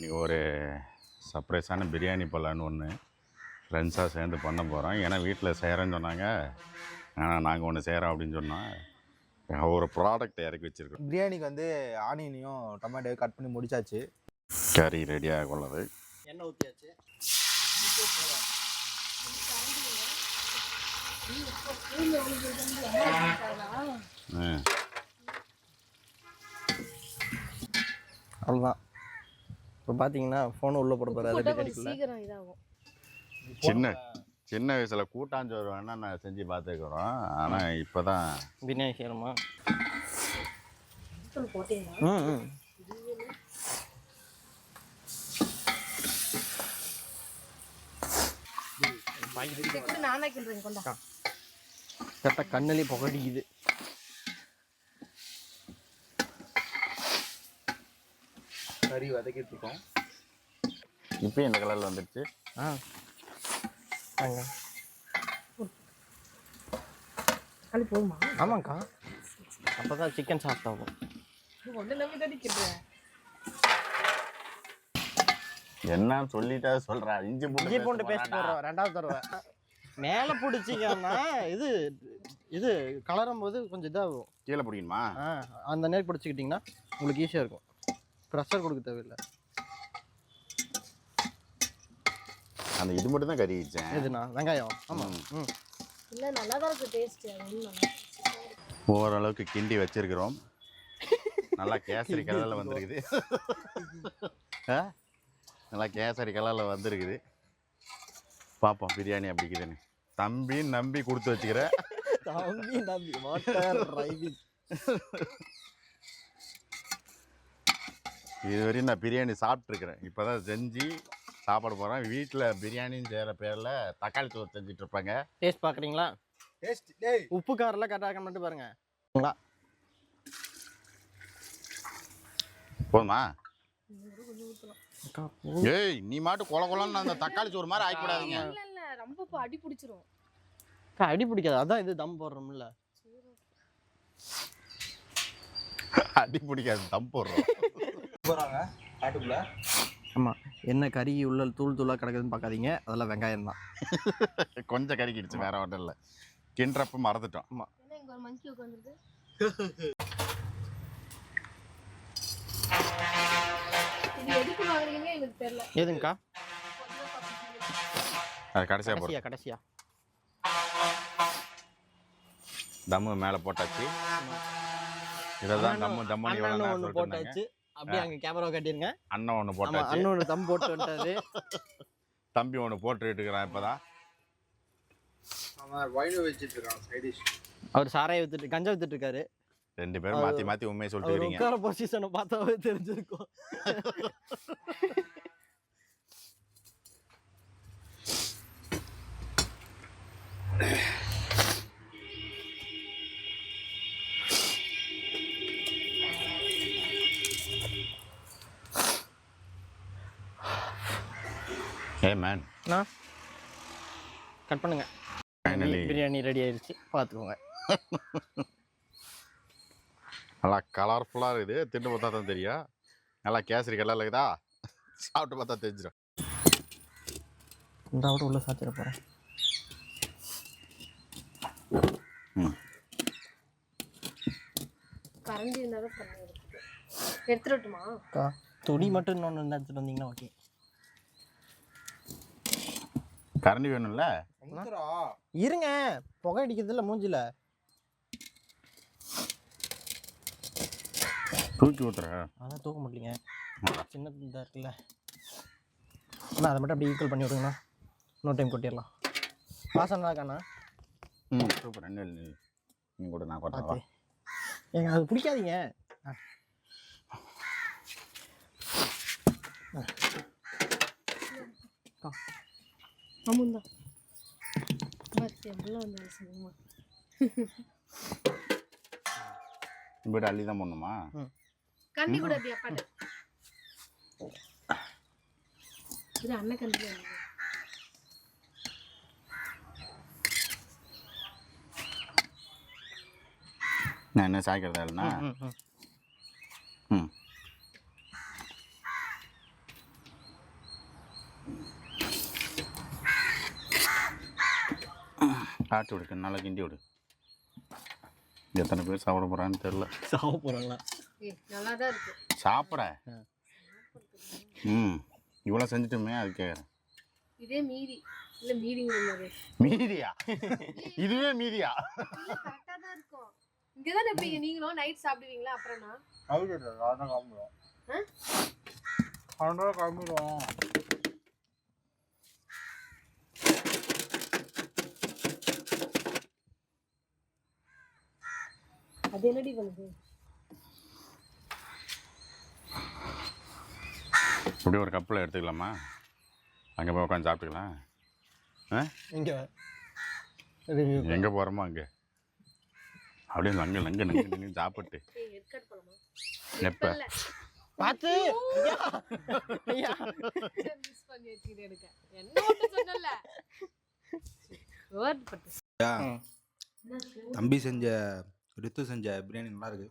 இன்றைக்கி ஒரு சர்ப்ரைஸான பிரியாணி பண்ணலான்னு ஒன்று ஃப்ரெண்ட்ஸாக சேர்ந்து பண்ண போகிறோம் ஏன்னா வீட்டில் செய்கிறேன்னு சொன்னாங்க. ஆனால் நாங்கள் ஒன்று செய்கிறோம் அப்படின்னு சொன்னால் ஒரு ப்ராடக்ட் இறக்கி வச்சுருக்கோம். பிரியாணிக்கு வந்து ஆனியனையும் டொமேட்டோவையும் கட் பண்ணி முடிச்சாச்சு. கறி ரெடியாக உள்ளது. எண்ணெய் ஊற்றியாச்சு. அவ்வளோதான் இப்போ பார்த்தீங்கன்னா ஃபோனை உள்ளே போட போகிறாரு சீக்கிரம் இதாகும். சின்ன சின்ன வயசில் கூட்டாஞ்சோறு வேணால் நான் செஞ்சு பார்த்துக்கிறோம் ஆனால் இப்போ தான் பிரியாணி செய்யணுமா? ம் ம். கரெக்டாக கண்ணிலே புகடிக்குது. கறி வதக்கிட்டு இருக்கோம் இப்போ இந்த கலரில் வந்துடுச்சு ஆ. வாங்க. அது போதுமா? ஆமாங்க்கா. அப்போ தான் சிக்கன் சாஃப்ட் ஆகும் என்னன்னு சொல்லிட்டா சொல்கிறா இஞ்சி பூண்டு இஞ்சி பூண்டு பேஸ்ட். போடுறோம் ரெண்டாவது தடவை. மேலே பிடிச்சிங்கன்னா இது இது கலரும் போது கொஞ்சம் இதாகும். கீழே பிடிக்கணுமா ஆ அந்த நேரம் பிடிச்சிக்கிட்டிங்கன்னா உங்களுக்கு ஈஸியாக இருக்கும். ப்ரெஷர் கொடுக்க தேவையில்லை. அந்த இது மட்டும் தான் கறி வச்சேன் எதுண்ணா வெங்காயம். ஆமாம் ம். இல்லை நல்லா தான் டேஸ்ட். ஓரளவுக்கு கிண்டி வச்சிருக்கிறோம். நல்லா கேசரி கலரில் வந்திருக்குது. ஆ? நல்லா கேசரி கலரில் வந்திருக்குது. பார்ப்போம் பிரியாணி அப்படிக்குதுன்னு தம்பி நம்பி கொடுத்து வச்சுக்கிற தம்பி நம்பி வாட்டர் ரைவிங் இதுவரையும் நான் பிரியாணி சாப்பிட்ருக்குறேன் இப்போ தான் செஞ்சு சாப்பாடு போகிறேன் வீட்டில் பிரியாணின்னு செய்கிற பேரில் தக்காளி சோறு செஞ்சுட்டு இருப்பாங்க. டேஸ்ட் பார்க்குறீங்களா? டேஸ்ட் டேய். உப்பு காரெல்லாம் கரெக்டாக மட்டும் பாருங்க. போதுமா? ஏய் நீ மாட்டு கொல கொலன்னு அந்த தக்காளி சோறு மாதிரி இல்லை ரொம்ப இப்போ அடி பிடிச்சிரும். அடி பிடிக்காது. அதான் இது தம் போடுறோம்ல. அடி பிடிக்காது தம் போடுறோம். போகிறாங்க காட்டுக்குள்ள. ஆமாம் என்ன கறி உள்ள தூள் தூளாக கிடக்குதுன்னு பார்க்காதீங்க அதெல்லாம் வெங்காயம் தான். கொஞ்சம் கறிக்கிடுச்சு வேற ஒன்றும் இல்லை கிண்டுறப்ப மறந்துட்டோம். தெரியல. எதுங்கக்கா? போடுறோம் கடைசியா கடைசியா தம்மு மேலே போட்டாச்சு. இதை தான் தம்மு தம்மு. போட்டாச்சு. அப்படியே அங்கே கேமரா கட்டிருங்க. அண்ணன் ஒன்று ஆமா போட்டாச்சு. அண்ணன் ஒன்று தம் போட்டு வந்துட்டாரு. தம்பி ஒன்று போட்டுக்கிட்டு இருக்கிறான் இப்போ தான் அவன் வைனு வச்சிட்டு இருக்கான் சைடிஷ் அவர் சாராய வித்துட்டு கஞ்சா வித்துட்டு இருக்காரு. ரெண்டு பேரும் மாற்றி மாற்றி உண்மையை சொல்லிட்டு உட்கார பொசிஷனை பார்த்தாவே தெரிஞ்சிருக்கும். ஏ மேன் அண்ணா கட் பண்ணுங்க. ஃபைனலி பிரியாணி ரெடி ஆயிருச்சு. பார்த்துக்கோங்க நல்லா கலர்ஃபுல்லாக இருக்குது. திண்டு பார்த்தா தான் தெரியும். நல்லா கேசரி கலரில் இருக்குதா? சாப்பிட்டு பார்த்தா தெரிஞ்சிடும். இந்த விட உள்ள சாத்திர போகிறேன் ம். கரண்டி இருந்தால் தான் பண்ணி எடுத்துட்டு எடுத்துடட்டுமா அக்கா துணி மட்டும் இன்னொன்று எடுத்துட்டு வந்தீங்கன்னா ஓகே கரண்டி வேணும்ல? இருங்க. புகை அடிக்கிறதுல மூஞ்சில. தூக்கி ஊத்துறேன். அதான் தூக்க முடியலைங்க. சின்ன இதாக இருக்குல்ல. அண்ணா அதை மட்டும் அப்படியே ஈக்குவல் பண்ணி விடுங்கண்ணா. இன்னொரு டைம் கொட்டிடலாம். வாசம் இருக்காண்ணா? ம் சூப்பர். என்ன நீ கூட நான் கொட்டவா ஏங்க அது பிடிக்காதீங்க. ஆ. ஆ. அக்கா, ஆமாந்தா பார்த்து எவ்வளோ வந்து சொல்லுமா இப்படி அள்ளி தான் போடணுமா கண்டி கூட அப்படி அப்பாட்டு இது அண்ணன் கண்டி நான் என்ன சாய்க்கிறதா இல்லைண்ணா ம், ம். ம் ஆட்டி விடு நல்லா கிண்டி விடு. எத்தனை பேர் சாப்பிட போகிறான்னு தெரில சாவ போகிறாங்களா ஏய் நல்லா தான் இருக்கு. சாப்பிட. ம் இவ்வளோ செஞ்சுட்டுமே அது கேட்குறேன் இதே மீதி. இல்ல மாதிரி. மீதியா? இதுவே மீதியா? இல்ல கரெக்டா தான் இருக்கும். இங்க தானே இருப்பீங்க நீங்களும் நைட் சாப்பிடுவீங்களா அப்புறம் நான் அதான் கிளம்பிடுவோம் கிளம்பிடுவோம் அது என்னடி பண்ணுது? இப்படி ஒரு கப்பில் எடுத்துக்கலாமா? அங்கே போய் உட்காந்து சாப்பிட்டுக்கலாம். ஆ? இங்கே எங்கே போகிறோமோ அங்கே. அப்படியே அங்கே நங்க நங்க நங்க சாப்பிட்டு. எப்போ பார்த்து. தம்பி செஞ்ச ரித்து செஞ்ச பிரியாணி நல்லாயிருக்கு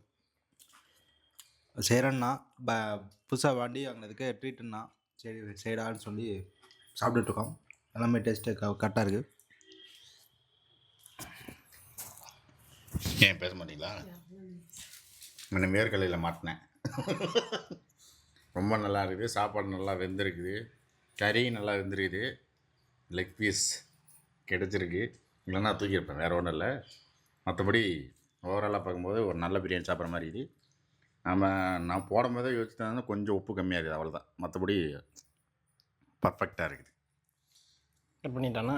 செய்கிறேன்னா ப புதுசாக வாண்டி வாங்கினதுக்கு ட்ரீட்டுன்னா சரி செய்டான்னு சொல்லி சாப்பிட்டுட்ருக்கோம். எல்லாமே டேஸ்ட்டு க கரெக்டாக இருக்குது ஏன் பேச மாட்டீங்களா? நான் வேர்க்கலையில் மாட்டினேன். ரொம்ப நல்லா இருக்குது. சாப்பாடு நல்லா வெந்திருக்குது. கறி நல்லா வெந்திருக்குது. லெக் பீஸ் கிடச்சிருக்கு. இல்லைன்னா தூக்கியிருப்பேன். வேறு ஒன்றும் இல்லை. மற்றபடி ஓவராலாக பார்க்கும்போது ஒரு நல்ல பிரியாணி சாப்பிட்ற மாதிரி இது. நம்ம நான் போடும் போதே யோசிச்சு கொஞ்சம் உப்பு கம்மியாக இருக்குது அவ்வளோதான் மற்றபடி பர்ஃபெக்டாக இருக்குது. கட் பண்ணிட்டானா?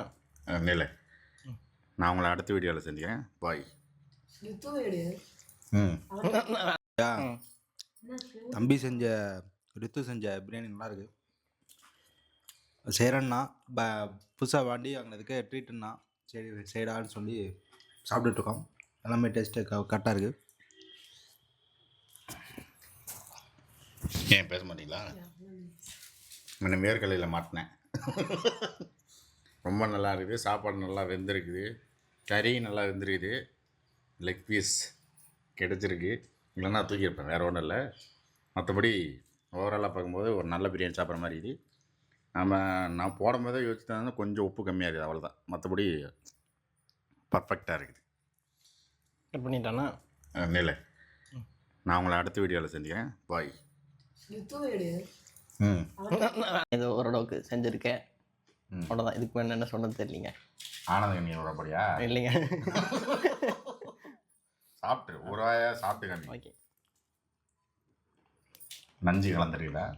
நிலை நான் உங்களை அடுத்த வீடியோவில் செஞ்சுக்கிறேன் பாய் ம். ம். தம்பி செஞ்ச ரித்து செஞ்ச பிரியாணி நல்லா இருக்கு செய்கிறேன்னா ப புதுசாக வாண்டி வாங்கினதுக்கு ட்ரீட்டுன்னா சரி செய்டான்னு சொல்லி சாப்பிட்டுட்டு இருக்கோம். எல்லாமே டேஸ்ட்டு கரெக்டாக இருக்குது ஏன் பேச மாட்டீங்களா? நான் வேர்க்கலையில் மாட்டினேன். ரொம்ப நல்லா இருக்குது. சாப்பாடு நல்லா வெந்திருக்குது. கறி நல்லா வெந்திருக்குது. லெக் பீஸ் கிடச்சிருக்கு. இல்லைன்னா தூக்கியிருப்பேன் வேறு ஒன்றும் இல்லை. மற்றபடி ஓவராலாக பார்க்கும்போது ஒரு நல்ல பிரியாணி சாப்பிட்ற மாதிரி இருக்குது. நம்ம நான் போடும் போதே தான் கொஞ்சம் உப்பு கம்மியாக இருக்குது. அவ்வளோதான் மற்றபடி பர்ஃபெக்டாக இருக்குது. கட் பண்ணிட்டானா? நிலை நான் உங்களை அடுத்த வீடியோவில் செஞ்சுக்கிறேன் பாய் ம். ஏதோ ஓரளவுக்கு செஞ்சுருக்கேன். ம். அவ்வளோதான் இதுக்கு மேலே என்ன தெரியலிங்க. ஆனந்த கண்ணீர் விடப்படியா இல்லைங்க. சாப்பிட்டு ஒரு வாயா சாப்பிட்டு காமி ஓகே. நஞ்சு ம்.